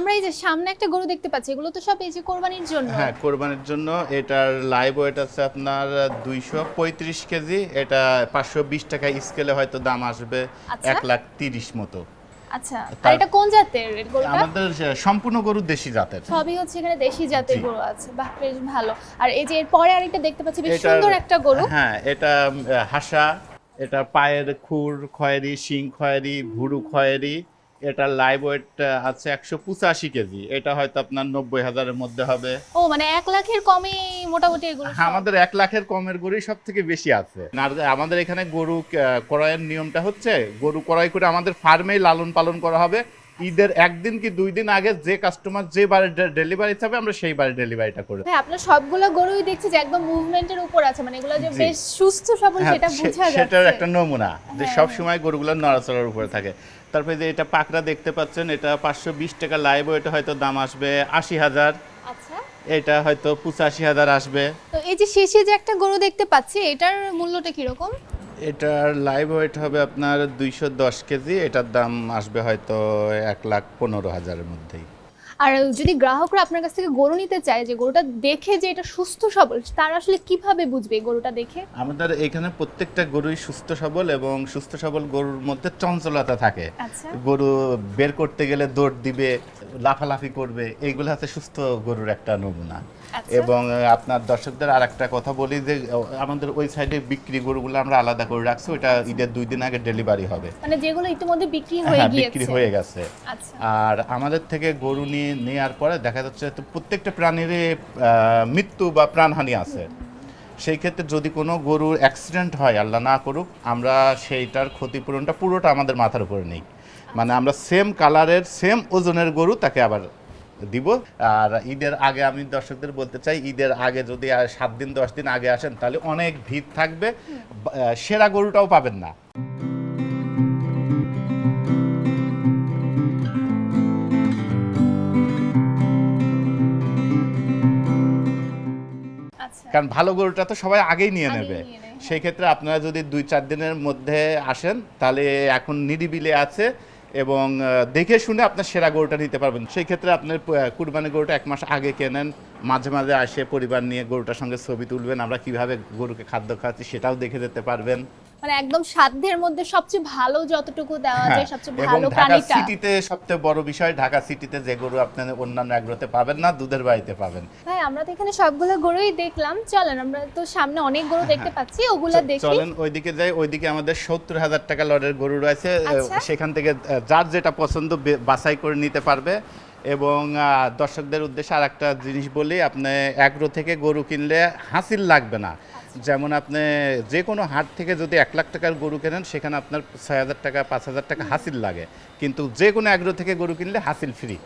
আমরা এই যে সামনে একটা গরু দেখতে পাচ্ছি এগুলো তো সব এই যে কোরবানির জন্য। হ্যাঁ কোরবানির জন্য। এটার লাইভ ওয়েট আছে আপনার দুইশো পঁয়ত্রিশ কেজি। এটা পাঁচশো বিশ টাকা স্কেলে হয়তো দাম আসবে আচ্ছা। এক লাখ তিরিশ মতো। আচ্ছা। আর এটা কোন জাতের গরুটা? আমাদের সম্পূর্ণ গরু দেশি জাতের। সবই হচ্ছে এখানে দেশি জাতের গরু আছে। বাহ বেশ ভালো। আর এই যে এরপরে আরেকটা দেখতে পাচ্ছি বেশ সুন্দর একটা গরু। হ্যাঁ এটা হাসা এটা পায়ের খুর খয়েরি শিং খয়েরি ভুরু খয়েরি। এটা লাইভ ওয়েট আছে একশো পঁচাশি কেজি। এটা হয়তো আপনার নব্বই হাজারের মধ্যে হবে। ও মানে এক লাখের কমে মোটামুটি এগুলো হ্যাঁ, আমাদের এক লাখের কমের গরুই সব থেকে বেশি আছে। আর আমাদের এখানে গরু ক্রয়ের নিয়মটা হচ্ছে গরু ক্রয় করে আমাদের ফার্মেই লালন পালন করা হবে। ঈদের একদিন কি দুই দিন আগে যে কাস্টমার যে বারে ডেলিভারি চাবে আমরা সেই বারে ডেলিভারিটা করে ভাই আপনার সবগুলো গরুই দেখছি যে একদম মুভমেন্টের উপর আছে মানে এগুলো যে বেশ সুস্থ সবল হ্যাঁ, সেটা বোঝা যাচ্ছে। সেটার একটা নমুনা যে হ্যাঁ। সব সময় গরুগুলো নড়াচড়ার উপরে থাকে। তারপরে যে এটা পাকড়া দেখতে পাচ্ছেন এটা পাঁচশো বিশ টাকা লাইভ এটা হয়তো দাম আসবে আশি হাজার। আচ্ছা। এটা হয়তো পঁচাশি হাজার আসবে। তো এই যে শেষে যে একটা গরু দেখতে পাচ্ছি এটার মূল্যটা কীরকম? এটার লাইভ ওয়েট হবে আপনার দুইশো দশ কেজি। এটার দাম আসবে হয়তো এক লাখ পনেরো হাজারের মধ্যেই। আর যদি গ্রাহকরা আপনার কাছ থেকে গরু নিতে চায় যে গরুটা দেখে যে এটা সুস্থ সবল তারা আসলে কীভাবে বুঝবে গরুটা দেখে? আমাদের এখানে প্রত্যেকটা গরুই সুস্থ সবল এবং সুস্থ সবল গরুর মধ্যে চঞ্চলতা থাকে। আচ্ছা। গরু বের করতে গেলে দৌড় দিবে লাফালাফি করবে এইগুলো হচ্ছে সুস্থ গরুর একটা নমুনা। আচ্ছা। এবং আপনার দর্শকদের আর একটা কথা বলি যে আমাদের ওই সাইডে বিক্রি গরুগুলো আমরা আলাদা করে রাখছি ওইটা ঈদের দুই দিন আগে ডেলিভারি হবে। মানে যেগুলো ইতিমধ্যে বিক্রি হয়ে হ্যাঁ গিয়েছে। বিক্রি হয়ে গেছে। আচ্ছা। আর আমাদের থেকে গরু নিয়ে নেওয়ার পরে দেখা যাচ্ছে তো প্রত্যেকটা প্রাণীর মৃত্যু বা প্রাণহানি আছে। সেই ক্ষেত্রে যদি কোনো গরুর অ্যাক্সিডেন্ট হয়, আল্লাহ না করুক, আমরা সেইটার ক্ষতিপূরণটা পুরোটা আমাদের মাথার উপরে নেই। মানে আমরা সেম কালারের সেম ওজনের গরু তাকে আবার দিব। আর ঈদের আগে আমি দর্শকদের বলতে চাই, ঈদের আগে যদি সাত দিন, দশ দিন আগে আসেন, তাহলে অনেক ভিড় থাকবে। সেরা গরুটাও পাবেন না। কারণ ভালো গরুটা তো সবাই আগেই নিয়ে নেবে। হ্যাঁ। সেই ক্ষেত্রে আপনারা যদি দুই চার দিনের মধ্যে আসেন তাহলে এখন নিরিবিলে আছে এবং দেখে শুনে আপনার সেরা গরুটা নিতে পারবেন। সেই ক্ষেত্রে আপনার কুরবানি গরুটা এক মাস আগে কেনেন মাঝে মাঝে আসে পরিবার নিয়ে গরুটার সঙ্গে ছবি তুলবেন আমরা কীভাবে গরুকে খাদ্য খাওয়াচ্ছি সেটাও দেখে যেতে পারবেন। মানে একদম সাধ্যের মধ্যে সবচেয়ে ভালো যতটুকু দেওয়া যায় সবচেয়ে হ্যাঁ, ভালো ঢাকা প্রাণীটা। সিটিতে সবচেয়ে বড় বিষয় ঢাকা সিটিতে যে গরু আপনার অন্যান্য এগ্রোতে পাবেন না দুধের বাড়িতে পাবেন। ভাই আমরা তো এখানে সবগুলো গরুই দেখলাম। চলেন আমরা তো সামনে অনেক গরু দেখতে পাচ্ছি ওগুলা দেখি। চলেন ওইদিকে যাই ওইদিকে আমাদের সত্তর হাজার টাকা লটের গরু রয়েছে আচ্ছা। সেখান থেকে যার যেটা পছন্দ বাছাই করে নিতে পারবে। এবং দর্শকদের উদ্দেশ্যে আর একটা জিনিস বলি আপনি এগ্রো থেকে গরু কিনলে হাসিল লাগবে না। যেমন আপনি যে কোনো হাট থেকে যদি এক লাখ টাকার গরু কেনেন, সেখানে আপনার ছয় হাজার টাকা, পাঁচ হাজার টাকা হাসিল লাগে। কিন্তু যে কোনো অ্যাগ্রো থেকে গরু কিনলে হাসিল ফ্রি